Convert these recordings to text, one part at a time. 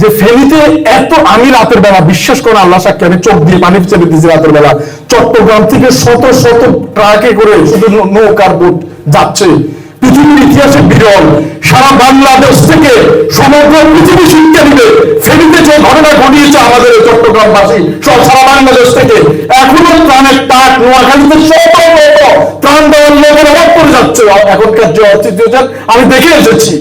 যে ফেনীতে এত আমি রাতের বেলা, বিশ্বাস করে আল্লাহ সাক্ষী, আমি চোখ দিয়ে পানি চেপে দিয়েছি রাতের বেলা। চট্টগ্রাম থেকে শত শত ট্রাকে করে শুধু নৌকার বোট যাচ্ছে। পৃথিবীর ইতিহাসে বিরল। সারা বাংলাদেশ থেকে সমগ্র পৃথিবী শিক্ষা দিবে। ফেনীতে যে ঘটনা ঘটিয়েছে আমাদের চট্টগ্রামবাসী, সব সারা বাংলাদেশ থেকে এখনও প্রাণের তাক নোয়াখালীতে শত প্রাণ দেওয়ার লোকের অভাব করে যাচ্ছে। এখনকার যে অতিথি আমি দেখে এসেছি।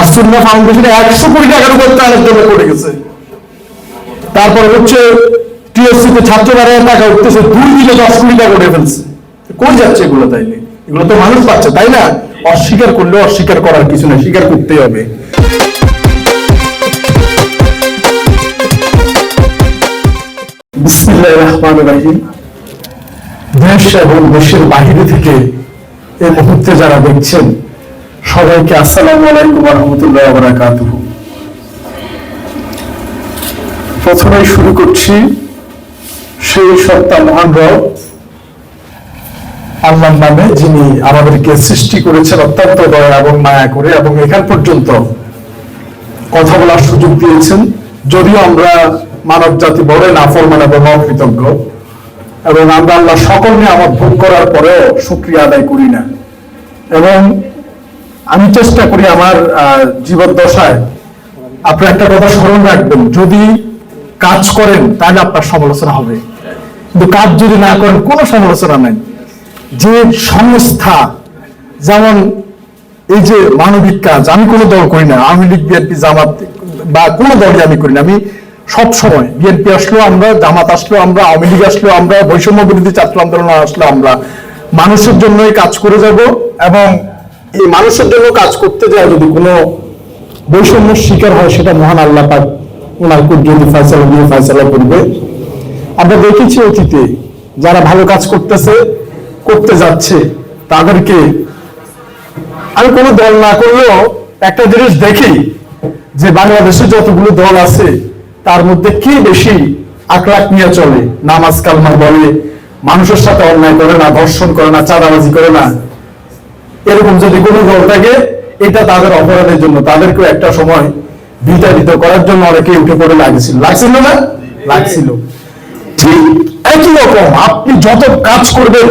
আসুন্না ফাউন্ডেশনে একশো কোটি টাকার উপর জন্য পড়ে গেছে। তারপর হচ্ছে টিএসসি তে ছাত্র বাড়ায় টাকা উঠতেছে দুই দশ কোটি টাকা ফেলছে। কই যাচ্ছে এগুলো তাইলে এগুলো তো মানুষ পাচ্ছে, তাই না? অস্বীকার করলে অস্বীকার করার কিছু স্বীকার করতেই হবে। বিসমিল্লাহির রহমানির রহিম। দেশ এবং দেশের বাহিরে থেকে এই মুহূর্তে যারা দেখছেন সবাইকে আসসালামু আলাইকুম রহমতুল্লাহ বারাকাতুহ। প্রথমেই শুরু করছি সেই সত্তা মহান রব, আল্লাহর নামে যিনি আমাদেরকে সৃষ্টি করেছেন অত্যন্ত দয়া এবং মায়া করে এবং এখান পর্যন্ত কথা বলার সুযোগ দিয়েছেন। যদিও আমরা মানব জাতি বড় নাফরমান এবং অকৃতজ্ঞ এবং আমরা আল্লাহ সকল নিয়ে আমার ভোগ করার পরেও শুক্রিয়া আদায় করি না। এবং আমি চেষ্টা করি আমার জীবদ্দশায় আপনার একটা কথা স্মরণ রাখবেন, যদি কাজ করেন, তাহলে আপনার সমালোচনা হবে। কিন্তু কাজ যদি না করেন, কোনো সমালোচনা নাই। যে সংস্থা, যেমন এই যে মানবিক কাজ, আমি কোনো দল করি না, আওয়ামী লীগ, বিএনপি, জামাত, বা কোনো দলই আমি করি না। আমি সব সময় বিএনপি আসলো আমরা, জামাত আসলো আমরা, আওয়ামী লীগ আসলো আমরা, বৈষম্য বিরোধী ছাত্র আন্দোলন আসলো আমরা। মানুষের জন্যই কাজ করে যাব এবং এই মানুষের জন্য কাজ করতে যায় যদি কোনো বৈষম্যের শিকার হয়, সেটা মহান আল্লাহ পাক ওনার যদি ফয়সালা দিয়ে ফয়সালা করবে। আমরা দেখেছি অতীতে যারা ভালো কাজ করতেছে, করতে যাচ্ছে, তাদেরকে আমি কোনো দল না করলেও একটা জিনিস দেখি যে বাংলাদেশে যতগুলো দল আছে, তার মধ্যে কে বেশি আকলাক নিয়ে চলে? নামাজ কালমা বলে, মানুষের সাথে অন্যায় করে না, ধর্ষণ করে না, চাঁদাবাজি করে না। এরকম যদি কোনো দল থাকে, এটা তাদের অপরাধের জন্য, তাদেরকেও একটা সময় বিতাড়িত করার জন্য অনেকে উঠে পড়ে লাগছিল। লাগছিল না? লাগছিল। ঠিক একই রকম, আপনি যত কাজ করবেন,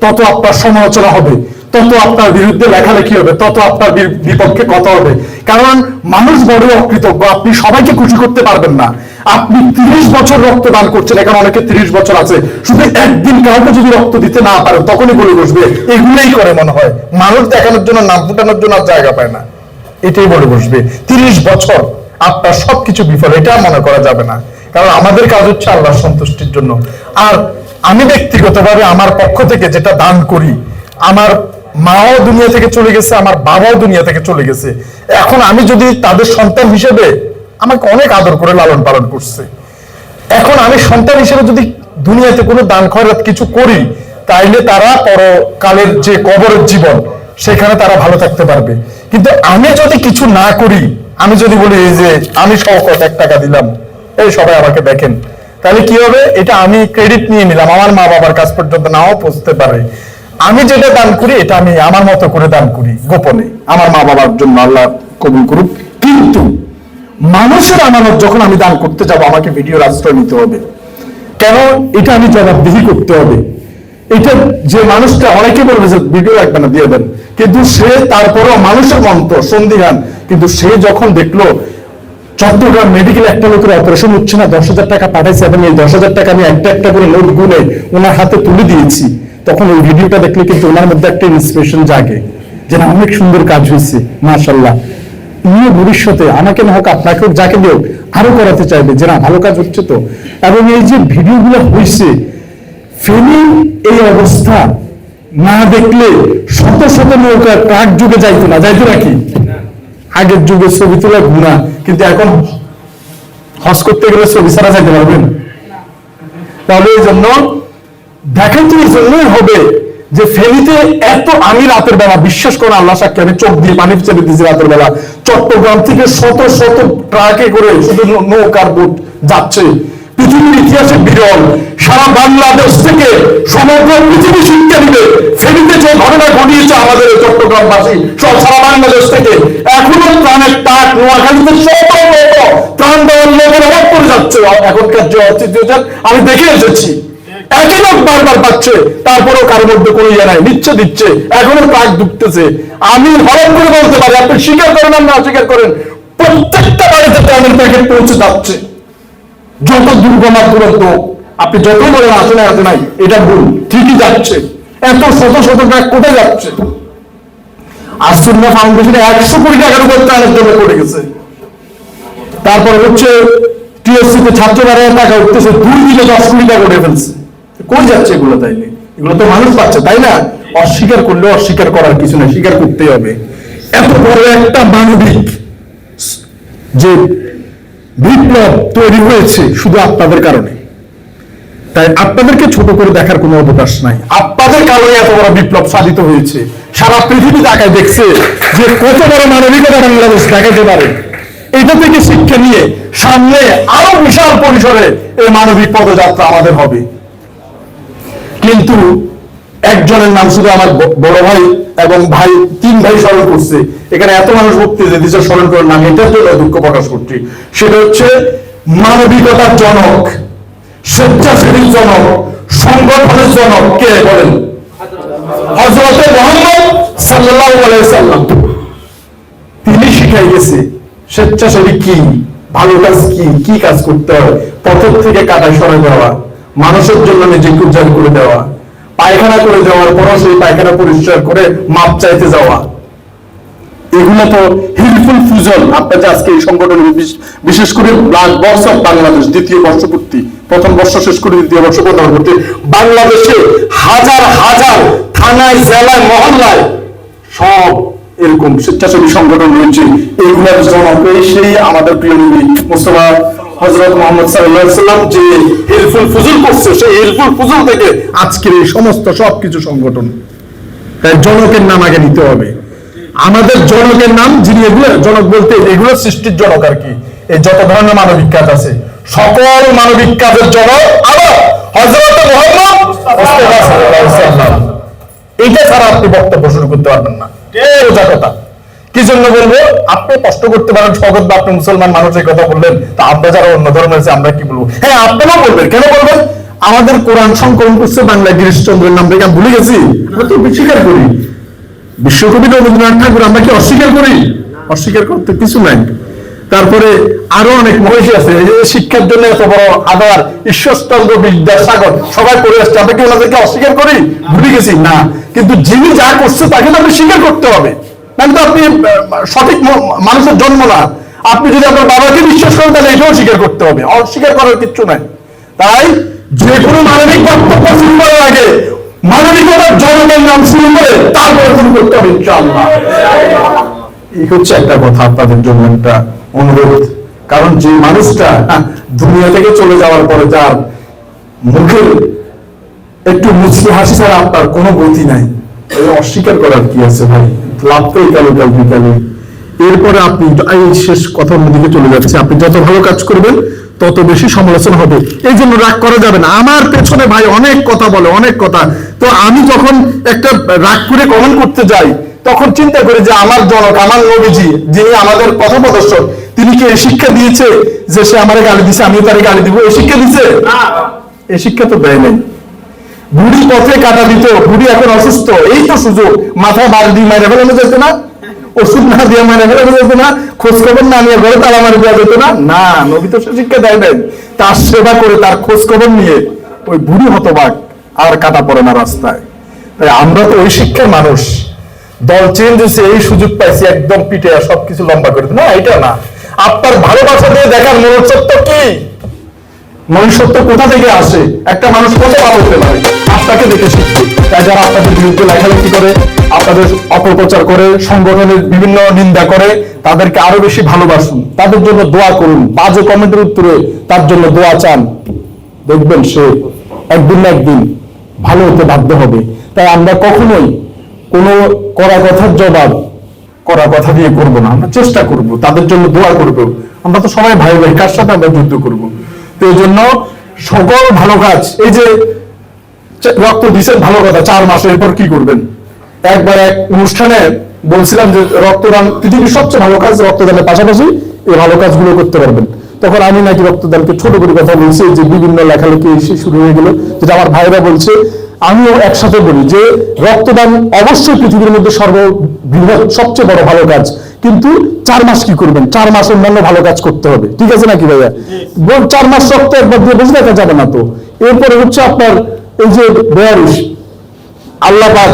তত আপনার সমালোচনা হবে, তত আপনার বিরুদ্ধে লেখালেখি হবে, তত আপনার বিপক্ষে কথা হবে। কারণ মানুষ বড় অকৃতজ্ঞ, আপনি সবাইকে খুশি করতে পারবেন না। আপনি তিরিশ বছর রক্তদান করছেন, এখন অনেকে তিরিশ বছর আছে। শুধু একদিন কাউকে যদি রক্ত দিতে না পারেন, তখনই বলে বসবে। এগুলোই করে মনে হয়। মানুষ দেখানোর জন্য, নাম ফুটানোর জন্য আর জায়গা পায় না। এটাই বলে বসবে। তিরিশ বছর আপনার সবকিছু বিফল, এটা মনে করা যাবে না। কারণ আমাদের কাজ হচ্ছে আল্লাহর সন্তুষ্টির জন্য। আর আমি ব্যক্তিগতভাবে আমার পক্ষ থেকে যেটা দান করি, আমার মাও দুনিয়া থেকে চলে গেছে, আমার বাবাও দুনিয়া থেকে চলে গেছে। এখন আমি যদি তাদের সন্তান হিসেবে আমাকে অনেক আদর করে লালন পালন করছে। এখন আমি সন্তান হিসেবে যদি দুনিয়াতে কোনো দান খয়রাত কিছু করি, তাইলে তারা পরকালের যে কবরের জীবন, সেখানে তারা ভালো থাকতে পারবে। কিন্তু আমি যদি কিছু না করি, আমি যদি বলি, এই যে আমি শওকত, এক টাকা দিলাম, এই সবাই আমাকে দেখেন। তাহলে কি হবে? এটা আমি ক্রেডিট নিয়ে নিলাম, আমার মা বাবার কাছ পর্যন্ত নাও পৌঁছতে পারে। আমি যেটা দান করি, এটা আমি আমার মতো করে দান করি, গোপনে। আমার মা বাবার জন্য আল্লাহ কবুল করুক। কিন্তু মানুষের আমানত যখন আমি দান করতে যাব, আমাকে ভিডিওর আশ্রয় নিতে হবে। কেন? এটা আমি জবাবদিহি করতে হবে। এটা যে মানুষটা, অনেকে বলবে যে ভিডিও একবার না, দিয়ে দেন। কিন্তু সে তারপরেও মানুষের মন্ত্র সন্দিহান। কিন্তু সে যখন দেখল, চট্টগ্রাম মেডিকেল একটা লোকের অপারেশন হচ্ছে না, দশ হাজার টাকা পাঠাইছে, এবং এই দশ হাজার টাকা আমি একটা একটা করে নোট গুনে ওনার হাতে তুলে দিয়েছি, তখন ওই ভিডিওটা দেখলে কিন্তু ওনার মধ্যে একটা ইন্সপিরেশন জাগে, যে না, অনেক সুন্দর কাজ হয়েছে মাশাল্লাহ উনিও ভবিষ্যতে আমাকে না হোক আপনাকে হোক, যাকে হোক, আরও করাতে চাইবে। যে না, ভালো কাজ হচ্ছে তো। এবং এই যে ভিডিওগুলো হয়েছে ফেনী এই অবস্থা না দেখলে শত শত নৌকা ট্রাক যুগে যাইতো না। যাইতো নাকি আগের যুগে ছবি তোলা গুণা কিন্তু এখন হজ করতে গেলে ছবি ছাড়া যাইতে পারবেন? তাহলে এই জন্য এই জন্যই হবে যে ফেনীতে এত আমি রাতের বেলা, বিশ্বাস করে আল্লাহ সাক্ষী, আমি চোখ দিয়ে পানি চেপে দিয়েছি রাতের বেলা। চট্টগ্রাম থেকে শত শত ট্রাকে করে শুধু নৌকার বোট যাচ্ছে। পৃথিবীর ইতিহাসে বিরল। সারা বাংলাদেশ থেকে সমগ্র পৃথিবী শিক্ষা দিবে। ফেনীতে যে ঘটনা ঘটিয়েছে আমাদের চট্টগ্রামবাসী, সব সারা বাংলাদেশ থেকে এখনও প্রাণের তাক নোয়াখালীতে শত প্রাণ দেওয়ার লোকের অভাব করে যাচ্ছে। এখনকার যে সিচুয়েশন আমি দেখে এসেছি। একই লোক বারবার পাচ্ছে, তারপরেও মধ্যে কোনো ইয়ে নাই, নিচ্ছে, দিচ্ছে, এখনও আমি করে বলতে পারি, আপনি স্বীকার করেন আর না স্বীকার করেন, প্রত্যেকটা বাড়িতে প্যাকেট পৌঁছে যাচ্ছে। যত আপনি বলেন আসে নাই, এটা ভুল, ঠিকই যাচ্ছে। এত শত শত কোথায় যাচ্ছে? আসুন্না ফাউন্ডেশনে একশো কোটি টাকার উপর ত্রাণের জন্য পড়ে গেছে। তারপর হচ্ছে টিএসসি তে ছাত্র টাকা উঠতেছে, দুই দশ কোটি টাকা উঠে ফেলছে। কই যাচ্ছে এগুলো তাইলে? এগুলো তো মানুষ পাচ্ছে, তাই না? অস্বীকার করলে অস্বীকার করার কিছু না স্বীকার করতেই হবে। এত বড় একটা মানবিক যে বিপ্লব তৈরি হয়েছে শুধু আপনাদের কারণে। তাই আপনাদেরকে ছোট করে দেখার কোনো অবকাশ নাই। আপনাদের কারণে এত বড় বিপ্লব সাধিত হয়েছে। সারা পৃথিবী তাকায় দেখছে যে কত বড় মানবিকতা বাংলাদেশ দেখাতে পারে। এটা থেকে শিক্ষা নিয়ে সামনে আরও বিশাল পরিসরে এই মানবিক পদযাত্রা আমাদের হবে। কিন্তু একজনের নাম শুধু আমার বড় ভাই এবং ভাই, তিন ভাই স্মরণ করছে। এখানে এত মানুষ বক্তৃতা দিচ্ছে স্মরণ করার নাম এটার জন্য দুঃখ প্রকাশ করছি। সেটা হচ্ছে মানবিকতার জনক স্বেচ্ছাসেবীর জনক, সংগঠনের জনক, কে বলেন? হজরতে মোহাম্মদ আলাইহি সাল্লাম। তিনি শিখাই গেছে স্বেচ্ছাসেবী কি, ভালো কাজ কি কি কাজ করতে হয় পথর থেকে কাটা সরে দেওয়া। মানুষের জন্য নিজেকে উজ্জ্বল করে দেওয়া, পায়খানা করে দেওয়ার পর সেই পায়খানা পরিষ্কার করে মাপ চাইতে যাওয়া। এগুলো তো হিলফুল ফুজল। আপনার যে আজকে এই সংগঠন বিশেষ করে ব্লাড বক্স অফ বাংলাদেশ, দ্বিতীয় বর্ষপূর্তি, প্রথম বর্ষ শেষ করে দ্বিতীয় বর্ষ করতে বাংলাদেশে হাজার হাজার থানায়, জেলায়, মহল্লায় সব এরকম স্বেচ্ছাসেবী সংগঠন রয়েছে সেই আমাদের প্রিয় নবী মুস্তফা হজরত মোহাম্মদ সাল্লাম যে ফুজুল করছে, সেই ফুজুল থেকে আজকের এই সমস্ত সবকিছু সংগঠন। জনকের নাম আগে নিতে হবে। আমাদের জনকের নাম, যিনি এগুলো, জনক বলতে এগুলো সৃষ্টির জনক আর কি। এই যত ধরনের মানবিক কাজ আছে, সকল মানবিক কাজের জনক আবার হজরত মোহাম্মদ। এইটা ছাড়া আপনি বক্তব্য শুরু করতে পারবেন না। কথা। কি জন্য বলব? আপনি কষ্ট করতে পারেন, স্বগত বা আপনি মুসলমান মানুষের কথা বললেন, তা আমরা যারা অন্য ধর্মের আছে, আমরা কি বলব? হ্যাঁ বলবেন, কেন বলবেন? আমাদের কোরআন সংকলন করছে বাংলায় নাম ভুলে গেছি। আমরা তো স্বীকার করি। বিশ্বকবি রবীন্দ্রনাথ ঠাকুর, আমরা কি অস্বীকার করি? অস্বীকার করতে কিছু নাই। তারপরে আরও অনেক মহিষী আছে শিক্ষার জন্য এত বড় আদার ঈশ্বরচন্দ্র বিদ্যাসাগর, সবাই করে আসছে, আমরা কি ওনাদেরকে অস্বীকার করি? ভুলে গেছি, না। কিন্তু যিনি যা করছে তাকে তো আপনি স্বীকার করতে হবে। নাহলে তো আপনি সঠিক মানুষের জন্ম না। আপনি যদি আপনার বাবাকে বিশ্বাস করেন, তাহলে এটাও স্বীকার করতে হবে। অস্বীকার করার কিচ্ছু নাই। তাই যে কোনো মানবিক বক্তব্য শুরু করার আগে মানবিকতার জনগণের নাম শুরু করে তারপরে শুরু করতে হবে, ইনশাআল্লাহ। এই হচ্ছে একটা কথা আপনাদের জন্য একটা অনুরোধ। কারণ যে মানুষটা দুনিয়া থেকে চলে যাওয়ার পরে যার মুখের একটু মুচকি হাসি ছাড়া আপনার কোনো গতি নাই। অস্বীকার করার কি আছে ভাই? লাভ তো এই কাল বিকালে। এরপরে আপনি এই শেষ কথার দিকে চলে যাচ্ছে। আপনি যত ভালো কাজ করবেন তত বেশি সমালোচনা হবে। এই জন্য রাগ করা যাবে না। আমার পেছনে ভাই অনেক কথা বলে অনেক কথা। তো আমি যখন একটা রাগ করে কমেন্ট করতে যাই তখন চিন্তা করি যে আমার জনক আমার নবীজি যিনি আমাদের পথ প্রদর্শক তিনি কি এই শিক্ষা দিয়েছে যে সে আমার গালি দিছে আমিও তারে গালি দিব? এই শিক্ষা দিছে? এই শিক্ষা তো দেয় নাই। বুড়ি পথে কাটা দিত, বুড়ি এখন অসুস্থ। এই তো সুযোগ। মাথায় বাড়ি দিয়ে মারে ফেলানো যেত না? ওষুধ না দিয়ে মারে ফেলানো যেত না? খোঁজ খবর না নিয়ে ঘরে তালা মারি দেওয়া যেত না? না, নবী তো শিক্ষা দেয় নাই। তার সেবা করে, তার খোঁজ খবর নিয়ে ওই বুড়ি হতবাক আর কাটা পড়ে না রাস্তায়। তাই আমরা তো ওই শিক্ষার মানুষ। দল চেঞ্জ হয়েছে, এই সুযোগ পাইছি, একদম পিঠে সবকিছু লম্বা করে। না, এটা না। আপনার ভালোবাসা দিয়ে দেখার মনোচ্চত্ব কি? মনুষ্যত্ব কোথা থেকে আসে? একটা মানুষ কত ভালো হতে পারে? আপনাকে দেখে তাই যারা আপনাদের বিরুদ্ধে লেখালেখি করে, আপনাদের অপপ্রচার করে, সংগঠনের বিভিন্ন নিন্দা করে, তাদেরকে আরও বেশি ভালোবাসুন। তাদের জন্য দোয়া করুন। বাজে কমেন্টের উত্তরে তার জন্য দোয়া চান। দেখবেন সে একদিন না একদিন ভালো হতে বাধ্য হবে। তাই আমরা কখনোই কোনো করা কথার জবাব করা কথা দিয়ে করব না। আমরা চেষ্টা করব। তাদের জন্য দোয়া করব। আমরা তো সবাই ভাই ভাই কার সাথে আমরা যুদ্ধ করব? তো জন্য সকল ভালো কাজ, এই যে রক্ত দিচ্ছেন ভালো কথা, চার মাস, এরপর কি করবেন? একবার এক অনুষ্ঠানে বলছিলাম যে রক্তদান, পৃথিবীর সবচেয়ে ভালো কাজ রক্তদানের পাশাপাশি এই ভালো কাজগুলো করতে পারবেন। তখন আমি নাকি রক্তদানকে ছোট করে কথা বলছি যে বিভিন্ন লেখালেখি শুরু হয়ে গেল, যেটা আমার ভাইরা বলছে আমিও একসাথে বলি যে রক্তদান অবশ্যই পৃথিবীর মধ্যে সর্ববৃহৎ, সবচেয়ে বড় ভালো কাজ। কিন্তু চার মাস কি করবেন? চার মাস অন্যান্য ভালো কাজ করতে হবে। ঠিক আছে নাকি ভাইয়া? চার মাস রক্ত একবার দিয়ে বেঁচে দেখা যাবে না তো। এরপরে হচ্ছে আপনার এই যে বেয়ারিশ। আল্লাহ পাক